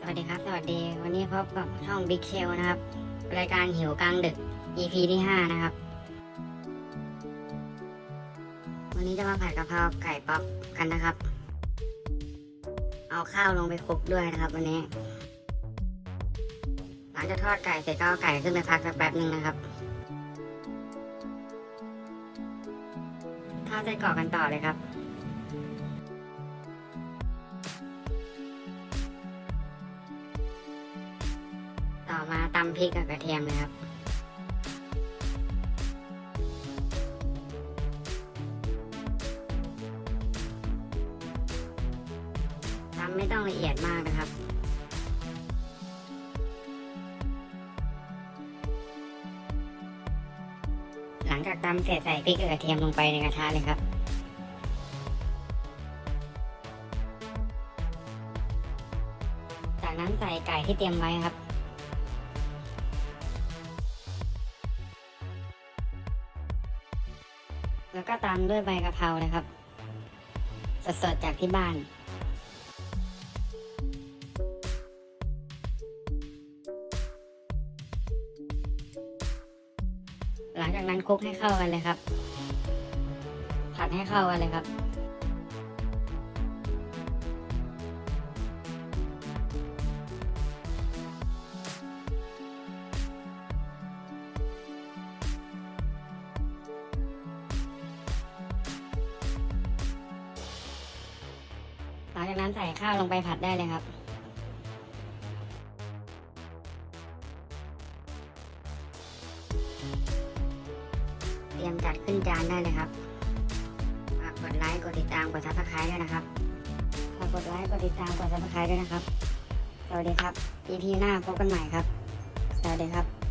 สวัสดีครับ สวัสดี วันนี้พบกับช่อง Big s h e l นะครับ รายการหิวกลางดึก EP ที่ 5 นะครับ วันนี้จะมาผัดกะเพราไก่ป๊อปกันนะครับ เอาข้าวลงไปคลุกด้วยนะครับ วันนี้ หลังจากทอดไก่เสร็จก็เอาไก่ขึ้นไปพักสักแป๊บหนึ่งนะครับทอดไส้กรอกกันต่อเลยครับำพริกกับกระเทียมเลยครับตำไม่ต้องละเอียดมากนะครับหลังจากตำเสร็จใส่พริกกับกระเทียมลงไปในกระทะเลยครับ จากนั้นใส่ไก่ที่เตรียมไว้ครับ แล้วก็ตามด้วยใบกะเพรานะครับ สดๆจากที่บ้าน หลังจากนั้นคลุกให้เข้ากันเลยครับ ผัดให้เข้ากันเลยครับ หลังจากนั้นใส่ข้าวลงไปผัดได้เลยครับเตรียมจัดขึ้นจานได้เลยครับฝากกดไลค์กดติดตามกดซับสไครต์ด้วยนะครับฝากกดไลค์กดติดตามกดซับสไครต์ด้วยนะครับสวัสดีครับ EP หน้าพบกันใหม่ครับสวัสดีครับ